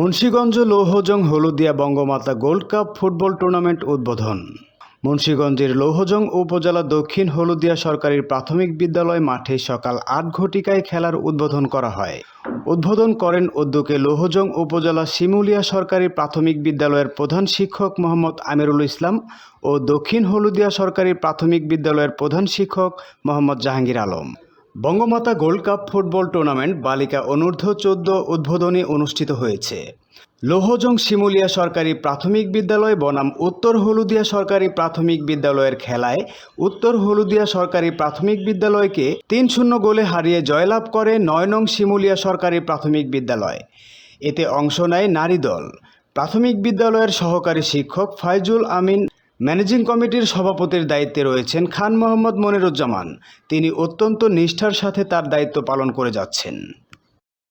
Munshiganj Louhajang Haludia Bangamata gold cup football tournament উদ্বোধন। মুন্সীগঞ্জের লৌহজং উপজেলা দক্ষিণ হলুদিয়া সরকারি প্রাথমিক বিদ্যালয় মাঠে সকাল আট ঘটিকায় খেলার উদ্বোধন করা হয়। উদ্বোধন করেন উদ্যোগে লৌহজং উপজেলা শিমুলিয়া সরকারি প্রাথমিক বিদ্যালয়ের প্রধান শিক্ষক মোহাম্মদ আমিরুল ইসলাম ও দক্ষিণ হলুদিয়া সরকারি প্রাথমিক বিদ্যালয়ের প্রধান শিক্ষক Mohammad Jahangir Alam. Bangamata gold cup football tournament বালিকা অনূর্ধ্ব চোদ্দ উদ্বোধনী অনুষ্ঠিত হয়েছে। লোহজং শিমুলিয়া সরকারি প্রাথমিক বিদ্যালয় বনাম উত্তর হলুদিয়া সরকারি প্রাথমিক বিদ্যালয়ের খেলায় উত্তর হলুদিয়া সরকারি প্রাথমিক বিদ্যালয়কে তিন শূন্য গোলে হারিয়ে জয়লাভ করে নয় নং শিমুলিয়া সরকারি প্রাথমিক বিদ্যালয়। এতে অংশ নেয় নারী দল। প্রাথমিক বিদ্যালয়ের সহকারী শিক্ষক ফাইজুল আমিন ম্যানেজিং কমিটির সভাপতির দায়িত্বে রয়েছেন খান মোহাম্মদ মনিরুজ্জামান। তিনি অত্যন্ত নিষ্ঠার সাথে তার দায়িত্ব পালন করে যাচ্ছেন।